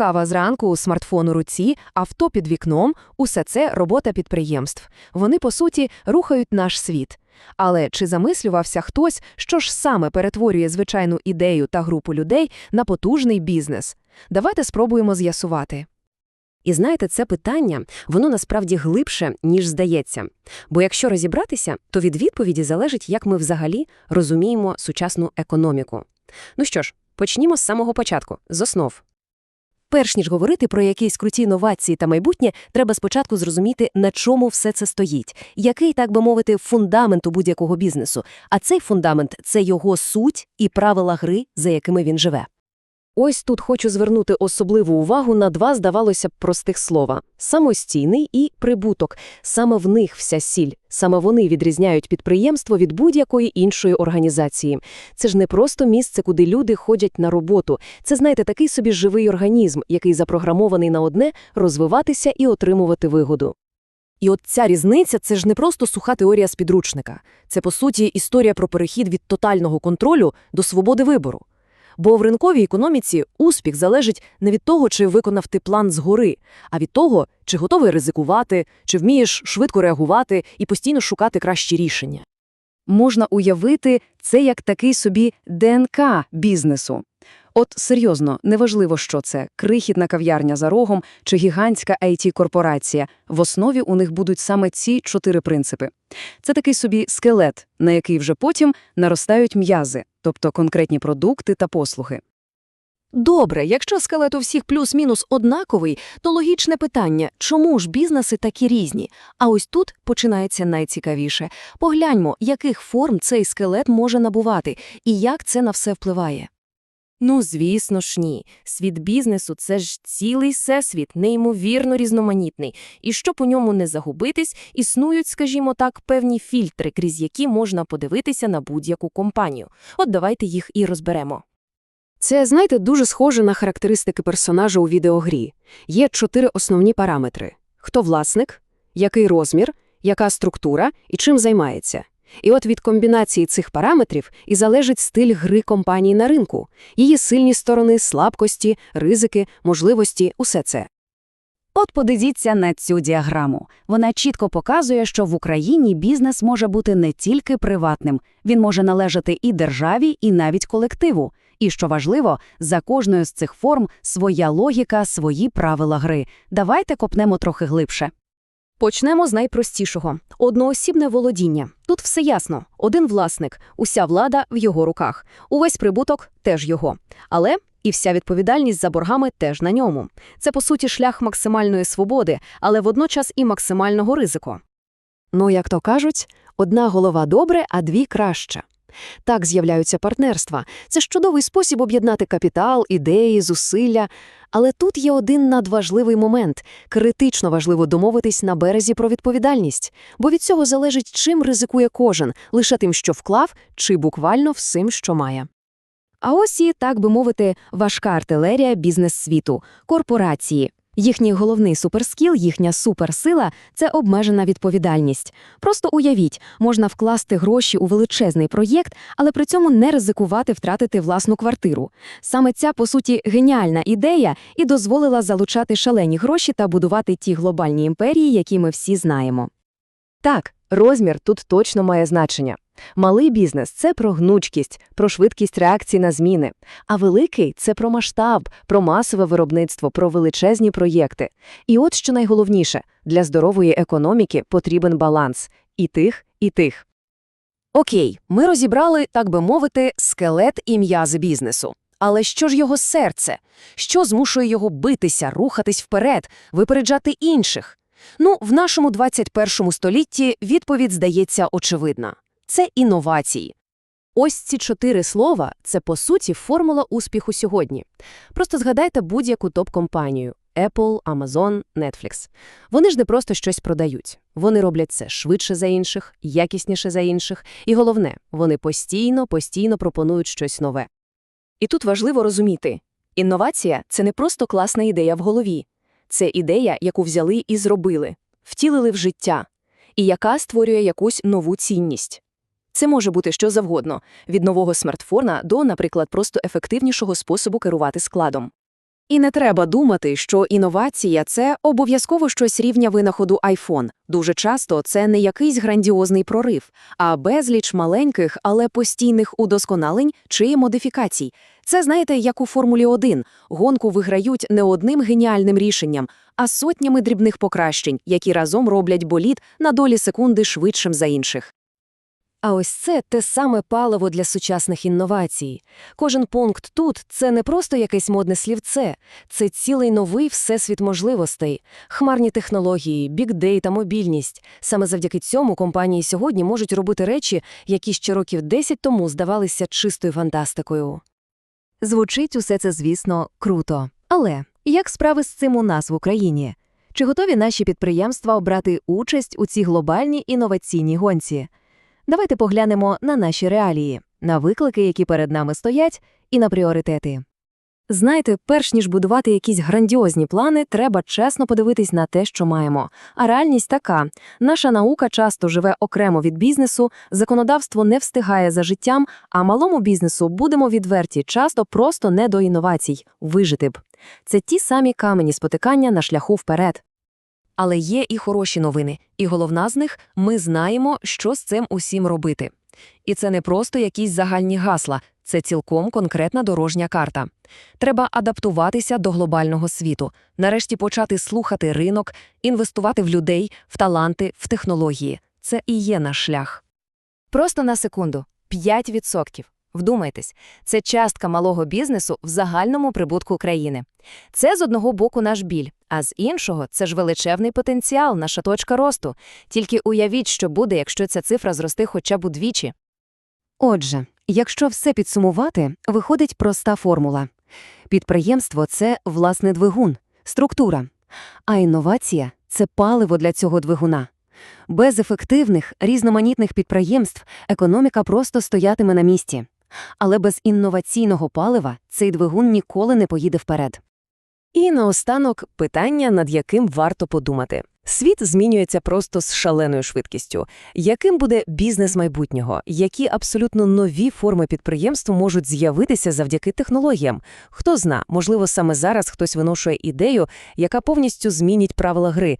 Кава зранку, смартфон у руці, авто під вікном – усе це робота підприємств. Вони, по суті, рухають наш світ. Але чи замислювався хтось, що ж саме перетворює звичайну ідею та групу людей на потужний бізнес? Давайте спробуємо з'ясувати. І знаєте, це питання, воно насправді глибше, ніж здається. Бо якщо розібратися, то від відповіді залежить, як ми взагалі розуміємо сучасну економіку. Ну що ж, почнімо з самого початку, з основ. Перш ніж говорити про якісь круті новації та майбутнє, треба спочатку зрозуміти, на чому все це стоїть, який, так би мовити, фундамент у будь-якого бізнесу. А цей фундамент це його суть і правила гри, за якими він живе. Ось тут хочу звернути особливу увагу на два, здавалося б, простих слова – самостійний і прибуток. Саме в них вся сіль, саме вони відрізняють підприємство від будь-якої іншої організації. Це ж не просто місце, куди люди ходять на роботу. Це, знаєте, такий собі живий організм, який запрограмований на одне – розвиватися і отримувати вигоду. І от ця різниця – це ж не просто суха теорія з підручника. Це, по суті, історія про перехід від тотального контролю до свободи вибору. Бо в ринковій економіці успіх залежить не від того, чи виконав ти план згори, а від того, чи готовий ризикувати, чи вмієш швидко реагувати і постійно шукати кращі рішення. Можна уявити це як такий собі ДНК бізнесу. От серйозно, неважливо, що це – крихітна кав'ярня за рогом чи гігантська IT-корпорація. В основі у них будуть саме ці чотири принципи. Це такий собі скелет, на який вже потім наростають м'язи, тобто конкретні продукти та послуги. Добре, якщо скелет у всіх плюс-мінус однаковий, то логічне питання, чому ж бізнеси такі різні? А ось тут починається найцікавіше. Погляньмо, яких форм цей скелет може набувати і як це на все впливає. Ну, звісно ж ні. Світ бізнесу – це ж цілий всесвіт, неймовірно різноманітний. І щоб у ньому не загубитись, існують, скажімо так, певні фільтри, крізь які можна подивитися на будь-яку компанію. От давайте їх і розберемо. Це, знаєте, дуже схоже на характеристики персонажа у відеогрі. Є чотири основні параметри. Хто власник, який розмір, яка структура і чим займається. І от від комбінації цих параметрів і залежить стиль гри компанії на ринку, її сильні сторони, слабкості, ризики, можливості – усе це. От подивіться на цю діаграму. Вона чітко показує, що в Україні бізнес може бути не тільки приватним, він може належати і державі, і навіть колективу. І що важливо, за кожною з цих форм своя логіка, свої правила гри. Давайте копнемо трохи глибше. Почнемо з найпростішого – одноосібне володіння. Тут все ясно. Один власник, уся влада в його руках, увесь прибуток теж його. Але і вся відповідальність за боргами теж на ньому. Це, по суті, шлях максимальної свободи, але водночас і максимального ризику. Ну, як то кажуть, одна голова добре, а дві краще. Так з'являються партнерства. Це ж чудовий спосіб об'єднати капітал, ідеї, зусилля. Але тут є один надважливий момент – критично важливо домовитись на березі про відповідальність, бо від цього залежить, чим ризикує кожен, лише тим, що вклав, чи буквально всім, що має. А ось і, так би мовити, важка артилерія бізнес-світу – корпорації. Їхній головний суперскіл, їхня суперсила – це обмежена відповідальність. Просто уявіть, можна вкласти гроші у величезний проєкт, але при цьому не ризикувати втратити власну квартиру. Саме ця, по суті, геніальна ідея і дозволила залучати шалені гроші та будувати ті глобальні імперії, які ми всі знаємо. Так, розмір тут точно має значення. Малий бізнес це про гнучкість, про швидкість реакції на зміни, а великий це про масштаб, про масове виробництво, про величезні проєкти. І от що найголовніше для здорової економіки потрібен баланс і тих, і тих. Окей, ми розібрали, так би мовити, скелет і м'язи бізнесу. Але що ж його серце? Що змушує його битися, рухатись вперед, випереджати інших? Ну, в нашому 21 столітті відповідь здається очевидна це інновації. Ось ці чотири слова це, по суті, формула успіху сьогодні. Просто згадайте будь-яку топ-компанію Apple, Amazon, Netflix. Вони ж не просто щось продають. Вони роблять це швидше за інших, якісніше за інших, і головне, вони постійно, постійно пропонують щось нове. І тут важливо розуміти, інновація це не просто класна ідея в голові, це ідея, яку взяли і зробили, втілили в життя, і яка створює якусь нову цінність. Це може бути що завгодно від нового смартфона до, наприклад, просто ефективнішого способу керувати складом. І не треба думати, що інновація – це обов'язково щось рівня винаходу iPhone. Дуже часто це не якийсь грандіозний прорив, а безліч маленьких, але постійних удосконалень чи модифікацій. Це, знаєте, як у Формулі-1. Гонку виграють не одним геніальним рішенням, а сотнями дрібних покращень, які разом роблять болід на долі секунди швидшим за інших. А ось це те саме паливо для сучасних інновацій. Кожен пункт тут – це не просто якесь модне слівце, це цілий новий всесвіт можливостей, хмарні технології, бікдейта, мобільність. Саме завдяки цьому компанії сьогодні можуть робити речі, які ще років 10 тому здавалися чистою фантастикою. Звучить усе це, звісно, круто. Але як справи з цим у нас в Україні? Чи готові наші підприємства обрати участь у цій глобальній інноваційній гонці? Давайте поглянемо на наші реалії, на виклики, які перед нами стоять, і на пріоритети. Знаєте, перш ніж будувати якісь грандіозні плани, треба чесно подивитись на те, що маємо. А реальність така: наша наука часто живе окремо від бізнесу, законодавство не встигає за життям, а малому бізнесу, будемо відверті, часто просто не до інновацій, вижити б. Це ті самі камені спотикання на шляху вперед. Але є і хороші новини, і головна з них – ми знаємо, що з цим усім робити. І це не просто якісь загальні гасла, це цілком конкретна дорожня карта. Треба адаптуватися до глобального світу, нарешті почати слухати ринок, інвестувати в людей, в таланти, в технології. Це і є наш шлях. Просто на секунду. 5%. Вдумайтесь, це частка малого бізнесу в загальному прибутку країни. Це з одного боку наш біль, а з іншого це ж величезний потенціал, наша точка росту. Тільки уявіть, що буде, якщо ця цифра зросте хоча б удвічі. Отже, якщо все підсумувати, виходить проста формула. Підприємство – це, власне, двигун, структура. А інновація – це паливо для цього двигуна. Без ефективних, різноманітних підприємств економіка просто стоятиме на місці. Але без інноваційного палива цей двигун ніколи не поїде вперед. І наостанок питання, над яким варто подумати. Світ змінюється просто з шаленою швидкістю. Яким буде бізнес майбутнього? Які абсолютно нові форми підприємств можуть з'явитися завдяки технологіям? Хто зна, можливо, саме зараз хтось виношує ідею, яка повністю змінить правила гри,